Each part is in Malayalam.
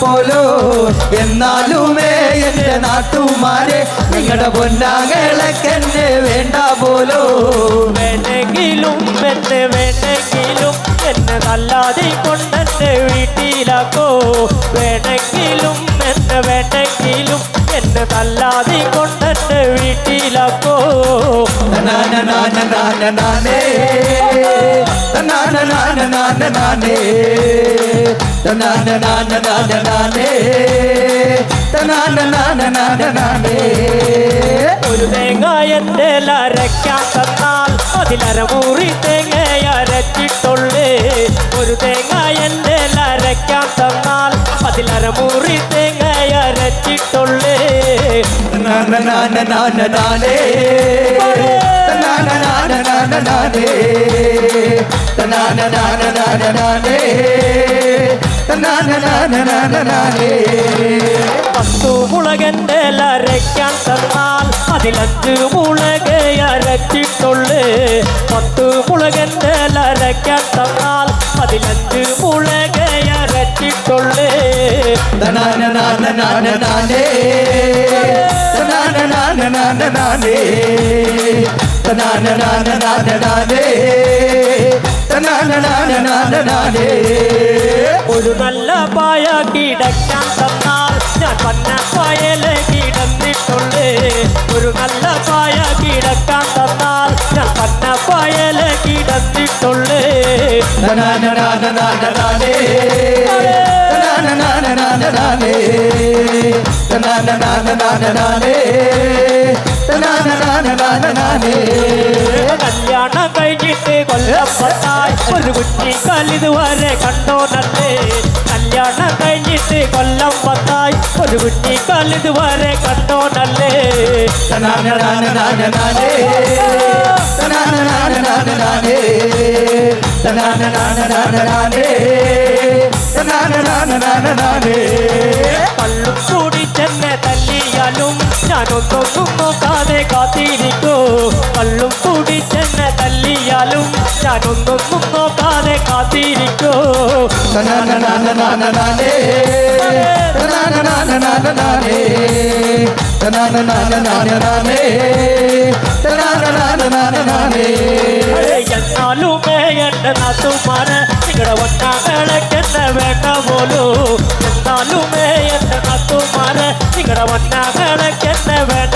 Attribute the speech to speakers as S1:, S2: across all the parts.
S1: പോലോ? എന്നാലുമേ എന്റെ നാട്ടുമാരെ നിങ്ങളുടെ പൊന്നാകളൊക്കെ വേണ്ട പോലോ?
S2: വേണ്ടെങ്കിലും എന്നെ വേണ്ടെങ്കിലും എന്നെ നല്ലാതെ കൊണ്ടെന്നെ വീട്ടിലാക്കോ? വേണമെങ്കിലും എന്നെ വേണ്ടെങ്കിലും എന്നെ നല്ലാതെ കൊണ്ടെന്നെ വീട്ടിലാക്കോ?
S1: നാന
S2: ഒരു തേങ്ങ എന്റെ അരയ്ക്കാൻ തന്നാൽ അതിലരമൂറി തേങ്ങ അരച്ചിട്ടുള്ളേ ഒരു തേങ്ങ എന്റെ അരയ്ക്കാൻ തന്നാൽ അതിലരമൂറി തേങ്ങ അരച്ചിട്ടുള്ളേ
S1: നാന നാന
S2: പത്തു മുളകന്റെ അരയ്ക്കാൻ തന്നാൽ അതിലഞ്ച് മുളക് അരച്ചിട്ടുള്ളേ. പത്ത് മുളകന്റെ അരയ്ക്കാൻ തന്നാൽ അതിലഞ്ച് മുളക് അരച്ചിട്ടുള്ളേ.
S1: നാന നാന നാന നാനേ നാന നാന നാന നാനേ നാന നാന നാന നാനേ നാന നാന നാന നാനേ
S2: ഒരു നല്ല പായ കിടക്കാൻ തന്നാൽ ഞാൻ പന്ന പായല് കിടന്നിട്ടുള്ളേ ഒരു നല്ല പായ കിടക്കാൻ തന്നാൽ ഞാൻ പന്ന പായല് കിടന്നിട്ടുള്ളേ
S1: നാന கண்டு கொல்லப்பட்டாய். ஒரு குட்டி கழுதுவரை கண்டோ நண்டு
S2: கல்யாணம் கழித்து கொல்லம் பத்தாய் ஒரு குட்டி கழுதுவரை கண்டோ நல்லு பல்லும் கூடி சென்ன தள்ளியாலும் நான் ஒன்றும் நோக்காதே காத்திரி
S1: നാന നാന നാനേ
S2: എന്നാലുമേ എന്റെ നാത്തുമാര് നിങ്ങളുടെ വണ്ണാകളൊക്കെന്നെ വേണ്ട പോലൂ എന്നാലുമേ എന്റെ നാത്തുമാര് നിങ്ങളുടെ വണ്ണാകളൊക്കെന്നെ വേണ്ട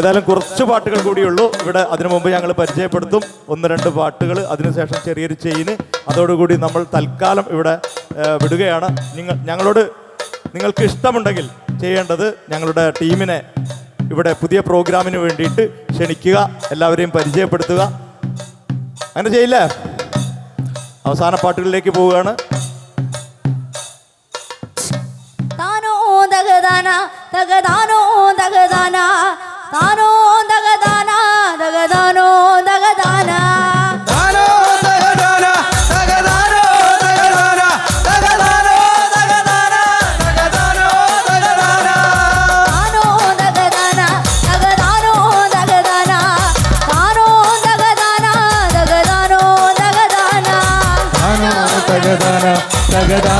S3: ഏതായാലും കുറച്ച് പാട്ടുകൾ കൂടിയുള്ളൂ. ഇവിടെ അതിനു മുമ്പ് ഞങ്ങൾ പരിചയപ്പെടുത്തും. ഒന്ന് രണ്ട് പാട്ടുകൾ അതിനുശേഷം ചെറിയൊരു ചെയിന്. അതോടുകൂടി നമ്മൾ തൽക്കാലം ഇവിടെ വിടുകയാണ്. നിങ്ങൾ ഞങ്ങളോട് നിങ്ങൾക്ക് ഇഷ്ടമുണ്ടെങ്കിൽ ചെയ്യേണ്ടത് ഞങ്ങളുടെ ടീമിനെ ഇവിടെ പുതിയ പ്രോഗ്രാമിന് വേണ്ടിയിട്ട് ക്ഷണിക്കുക എല്ലാവരെയും പരിചയപ്പെടുത്തുക. അങ്ങനെ ചെയ്യില്ലേ? അവസാന പാട്ടുകളിലേക്ക് പോവുകയാണ്.
S1: തകതാന തകതാനോ.
S4: தானோ தகதானா தகதானோ தகதானா?
S1: தகதான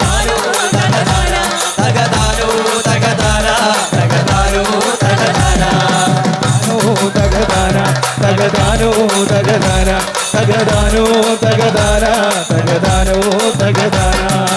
S1: തകദാനോ തകദാന തകദാനോ തകദാന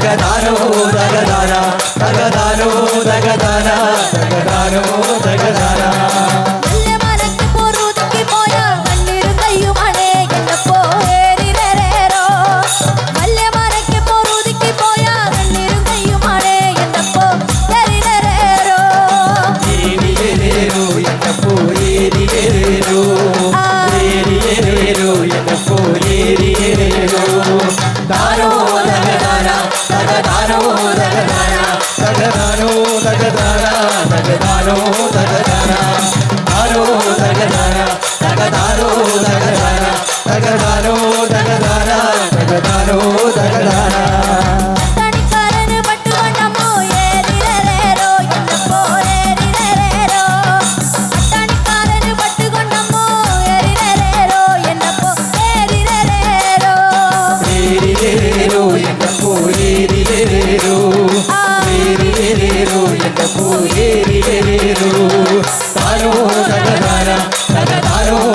S1: తగదారో తగదారా తగద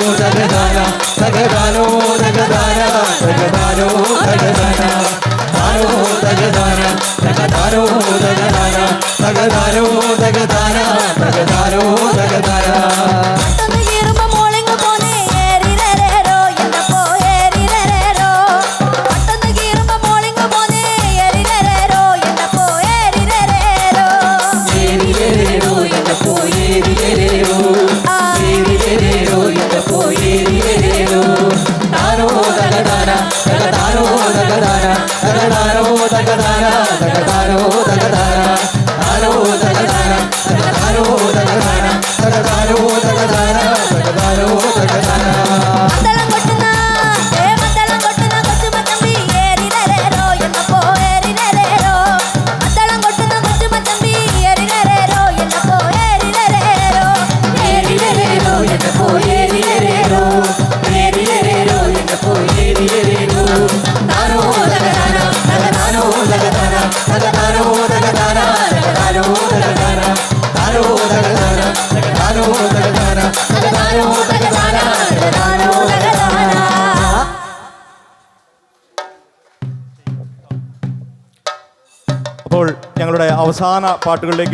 S1: జగదాన జగదానో జగదాన జగదానో జగదాన దానో జగదాన జగదానో జగదాన జగదానో జగదాన జగదానో జగదాన தகதாரா
S3: தகதாரோ தகதாரா അവസാന പാട്ടുകളിലേക്ക്